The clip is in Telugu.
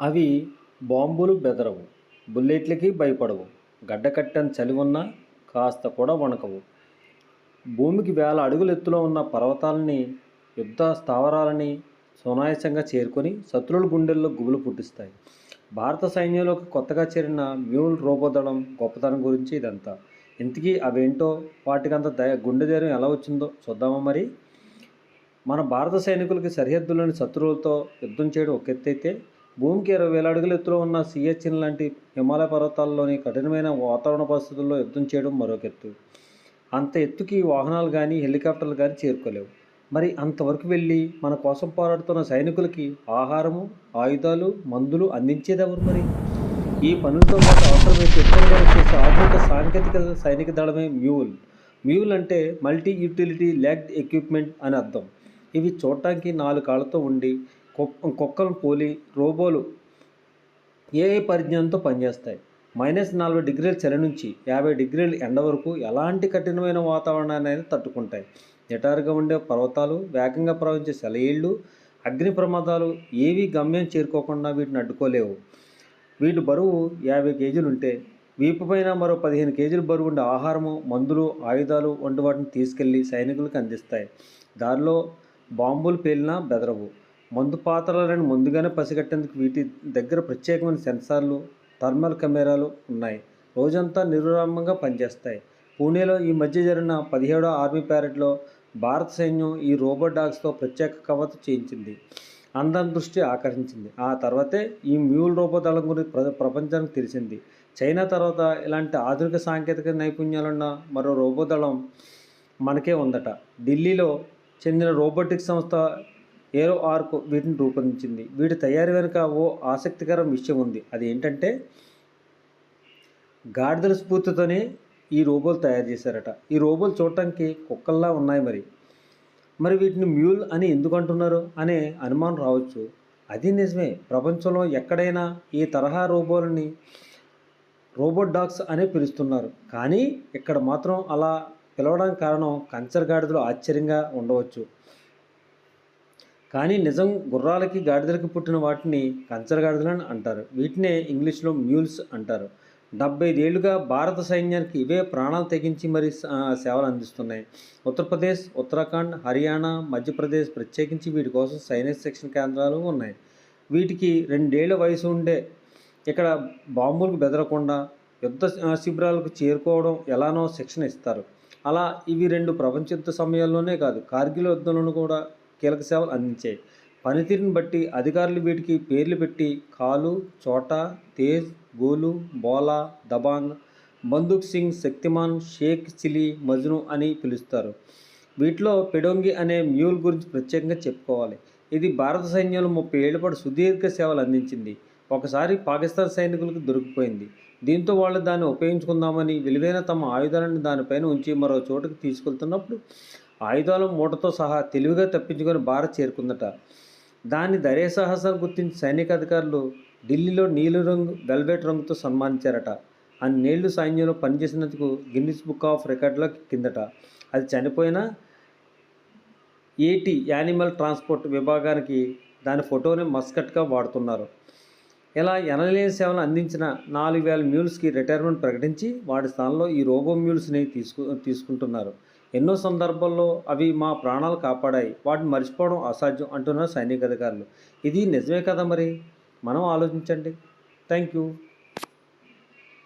అవి బాంబులు బెదరవు బుల్లెట్లకి భయపడవు గడ్డకట్టని చలి ఉన్నా కాస్త కూడా వణకవు. భూమికి వేల అడుగుల ఎత్తులో ఉన్న పర్వతాలని యుద్ధ స్థావరాలని సునాయాసంగా చేరుకొని శత్రువుల గుండెల్లో గుబులు పుట్టిస్తాయి. భారత సైన్యంలోకి కొత్తగా చేరిన మ్యూల్ రోబోదళం గొప్పతనం గురించి ఇదంతా. ఇంతకీ అవేంటో వాటికంత దయ గుండె ధైర్యం ఎలా వచ్చిందో చూద్దామా మరి? మన భారత సైనికులకి సరిహద్దులోని శత్రువులతో యుద్ధం చేయడం ఒక ఎత్తు అయితే భూమికి ఇరవై వేల అడుగుల ఎత్తులో ఉన్న సిహెచ్ఎన్ లాంటి హిమాలయ పర్వతాల్లోని కఠినమైన వాతావరణ పరిస్థితుల్లో యుద్ధం చేయడం మరొక ఎత్తు. అంత ఎత్తుకి వాహనాలు కానీ హెలికాప్టర్లు కానీ చేరుకోలేవు. మరి అంతవరకు వెళ్ళి మన కోసం పోరాడుతున్న సైనికులకి ఆహారము ఆయుధాలు మందులు అందించేదెవరు మరి? ఈ పనులతో పాటు అవసరమైతే ఎక్కువగా చేసే ఆధునిక సాంకేతిక సైనిక దళమే మ్యూల్. మ్యూల్ అంటే మల్టీ యూటిలిటీ ల్యాగ్ ఎక్విప్మెంట్ అని అర్థం. ఇవి చూడటానికి నాలుగు కాళ్ళతో ఉండి కుక్క పోలి రోబోలు ఏ పరిజ్ఞానంతో పనిచేస్తాయి. మైనస్ నలభై డిగ్రీల చలి నుంచి యాభై డిగ్రీల ఎండ వరకు ఎలాంటి కఠినమైన వాతావరణాన్ని అయినా తట్టుకుంటాయి? నిటారుగా ఉండే పర్వతాలు వేగంగా ప్రవహించే సెలయేళ్ళు అగ్ని ప్రమాదాలు ఏవి గమ్యం చేరుకోకుండా వీటిని అడ్డుకోలేవు. వీటి బరువు యాభై కేజీలు ఉంటే వీపు పైన మరో పదిహేను కేజీల బరువు ఉండే ఆహారము మందులు ఆయుధాలు వంటి వాటిని తీసుకెళ్ళి సైనికులకు అందిస్తాయి. దారిలో బాంబులు పేలినా బెదరవు. మందు పాత్రలను ముందుగానే పసిగట్టేందుకు వీటి దగ్గర ప్రత్యేకమైన సెన్సార్లు థర్మల్ కెమెరాలు ఉన్నాయి. రోజంతా నిరురామంగా పనిచేస్తాయి. పూణేలో ఈ మధ్య జరిగిన పదిహేడో ఆర్మీ ప్యారెడ్లో భారత సైన్యం ఈ రోబోట్ డాగ్స్తో ప్రత్యేక కవత చేయించింది. అందరి దృష్టి ఆకర్షించింది. ఆ తర్వాతే ఈ మ్యూల్ రోబో దళం గురించి ప్ర ప్రపంచానికి తెలిసింది. చైనా తర్వాత ఇలాంటి ఆధునిక సాంకేతిక నైపుణ్యాలున్న మరో రోబో దళం మనకే ఉందట. ఢిల్లీలో చెందిన రోబోటిక్ సంస్థ ఏరో ఆర్క్ వీటిని రూపొందించింది. వీటి తయారీ వెనుక ఓ ఆసక్తికర విషయం ఉంది. అది ఏంటంటే గాడిదల స్ఫూర్తితోనే ఈ రోబోలు తయారు చేశారట. ఈ రోబోలు చూడటానికి కుక్కల్లా ఉన్నాయి మరి. మరి వీటిని మ్యూల్ అని ఎందుకు అంటున్నారు అనే అనుమానం రావచ్చు. అది నిజమే. ప్రపంచంలో ఎక్కడైనా ఈ తరహా రోబోలని రోబోట్ డాగ్స్ అనే పిలుస్తున్నారు. కానీ ఇక్కడ మాత్రం అలా పిలవడానికి కారణం కంచర్ గాడిదలు ఆశ్చర్యంగా ఉండవచ్చు. కానీ నిజం గుర్రాలకి గాడిదలకి పుట్టిన వాటిని కంచరగాడిదలని అంటారు. వీటినే ఇంగ్లీష్లో మ్యూల్స్ అంటారు. డెబ్బై ఐదేళ్ళుగా భారత సైన్యానికి ఇవే ప్రాణాలు తెగించి మరి సేవలు అందిస్తున్నాయి. ఉత్తరప్రదేశ్ ఉత్తరాఖండ్ హర్యానా మధ్యప్రదేశ్ ప్రత్యేకించి వీటి కోసం సైనిక శిక్షణ కేంద్రాలు ఉన్నాయి. వీటికి రెండేళ్ళ వయసు ఉండే ఇక్కడ బాంబులకు బెదరకుండా యుద్ధ శిబిరాలకు చేరుకోవడం ఎలానో శిక్షణ ఇస్తారు. అలా ఇవి రెండు ప్రపంచ యుద్ధ సమయాల్లోనే కాదు కార్గిల్ యుద్ధంలోనూ కూడా కీలక సేవలు అందించాయి. పనితీరుని బట్టి అధికారులు వీటికి పేర్లు పెట్టి కాలు చోటా తేజ్ గోలు బోలా దబాంగ్ బందూక్ సింగ్ శక్తిమాన్ షేక్ చిలీ మజ్ను అని పిలుస్తారు. వీటిలో పెడొంగి అనే మ్యూల్ గురించి ప్రత్యేకంగా చెప్పుకోవాలి. ఇది భారత సైన్యంలో ముప్పై ఏళ్ళ పాటు సుదీర్ఘ సేవలు అందించింది. ఒకసారి పాకిస్తాన్ సైనికులకు దొరికిపోయింది. దీంతో వాళ్ళు దాన్ని ఉపయోగించుకుందామని విలువైన తమ ఆయుధాలను దానిపైన ఉంచి మరో చోటుకు తీసుకెళ్తున్నప్పుడు ఆయుధాలు మూటతో సహా తెలివిగా తప్పించుకొని భారత్ చేరుకుందట. దాన్ని ధైర్య సాహసాన్ని గుర్తించి సైనిక అధికారులు ఢిల్లీలో నీలి రంగు వెల్వెట్ రంగుతో సన్మానించారట. అన్నేళ్ళు సైన్యంలో పనిచేసినందుకు గిన్నిస్ బుక్ ఆఫ్ రికార్డులో కిందట. అది చనిపోయిన ఏటీ యానిమల్ ట్రాన్స్పోర్ట్ విభాగానికి దాని ఫోటోని మస్కట్గా వాడుతున్నారు. ఇలా ఎనలేని సేవలు అందించిన నాలుగు వేల మ్యూల్స్కి రిటైర్మెంట్ ప్రకటించి వాటి స్థానంలో ఈ రోబో మ్యూల్స్ని తీసుకు తీసుకుంటున్నారు. ఎన్నో సందర్భాల్లో అవి మా ప్రాణాలు కాపాడాయి. వాటిని మర్చిపోవడం అసాధ్యం అంటున్నారు సైనిక అధికారులు ఇది నిజమే కదా మరి? మనం ఆలోచించండి. Thank you